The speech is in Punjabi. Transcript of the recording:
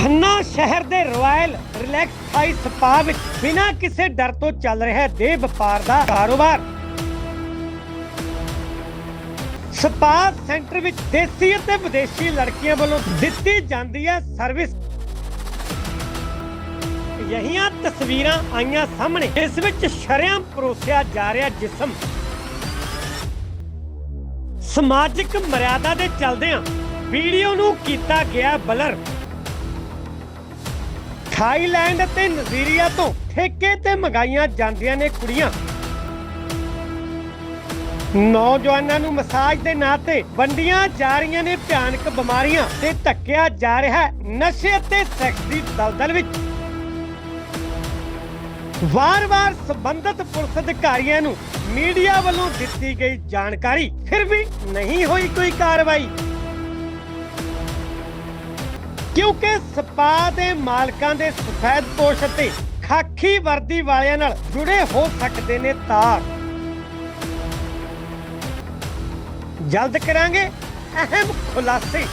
ਖੰਨਾ ਸ਼ਹਿਰ ਦੇ ਰਾਇਲ ਰਿਲੈਕਸ ਥਾਈ ਸਪਾ ਵਿੱਚ ਬਿਨਾਂ ਕਿਸੇ ਡਰ ਤੋਂ ਚੱਲ ਰਿਹਾ ਹੈ ਦੇਹ ਵਪਾਰ ਦਾ ਕਾਰੋਬਾਰ। ਸਪਾ ਸੈਂਟਰ ਵਿੱਚ ਦੇਸੀ ਅਤੇ ਵਿਦੇਸ਼ੀ ਲੜਕੀਆਂ ਵੱਲੋਂ ਦਿੱਤੀ ਜਾਂਦੀ ਹੈ ਸਰਵਿਸ। ਯਹੀਆਂ ਤਸਵੀਰਾਂ ਆਈਆਂ ਸਾਹਮਣੇ ਇਸ ਵਿੱਚ ਸ਼ਰੇਆਮ ਪਰੋਸਿਆ ਜਾ ਰਿਹਾ ਜਿਸਮ। ਸਮਾਜਿਕ ਮਰਿਆਦਾ ਦੇ ਚੱਲਦਿਆਂ ਵੀਡੀਓ ਨੂੰ ਕੀਤਾ ਗਿਆ ਬਲਰ। ਥਾਈਲੈਂਡ ਅਤੇ ਨਜ਼ੀਰੀਆ ਤੋਂ ਠੇਕੇ ਤੇ ਮੰਗਾਈਆਂ ਜਾਂਦੀਆਂ ਨੇ ਕੁੜੀਆਂ। ਨੌਜਵਾਨਾਂ ਨੂੰ ਮਸਾਜ ਦੇ ਨਾਂ ਤੇ ਵੰਡੀਆਂ ਜਾ ਰਹੀਆਂ ਨੇ ਭਿਆਨਕ ਬਿਮਾਰੀਆਂ ਤੇ ਧੱਕਿਆ ਜਾ ਰਿਹਾ ਹੈ ਨਸ਼ੇ ਅਤੇ ਸੈਕਸ ਦੀ ਦਲਦਲ ਵਿੱਚ। ਵਾਰ-ਵਾਰ ਸੰਬੰਧਿਤ ਪੁਲਿਸ ਅਧਿਕਾਰੀਆਂ ਨੂੰ ਮੀਡੀਆ ਵੱਲੋਂ ਦਿੱਤੀ ਗਈ ਜਾਣਕਾਰੀ, ਫਿਰ ਵੀ ਨਹੀਂ ਹੋਈ ਕੋਈ ਕਾਰਵਾਈ। ਕਿਉਂਕਿ ਸਪਾ ਦੇ ਮਾਲਕਾਂ ਦੇ ਸਫੈਦ ਪੋਸ਼ ਅਤੇ ਖਾਕੀ ਵਰਦੀ ਵਾਲਿਆਂ ਨਾਲ ਜੁੜੇ ਹੋ ਸਕਦੇ ਨੇ ਤਾਰ। ਜਲਦ ਕਰਾਂਗੇ ਅਹਿਮ ਖੁਲਾਸੇ।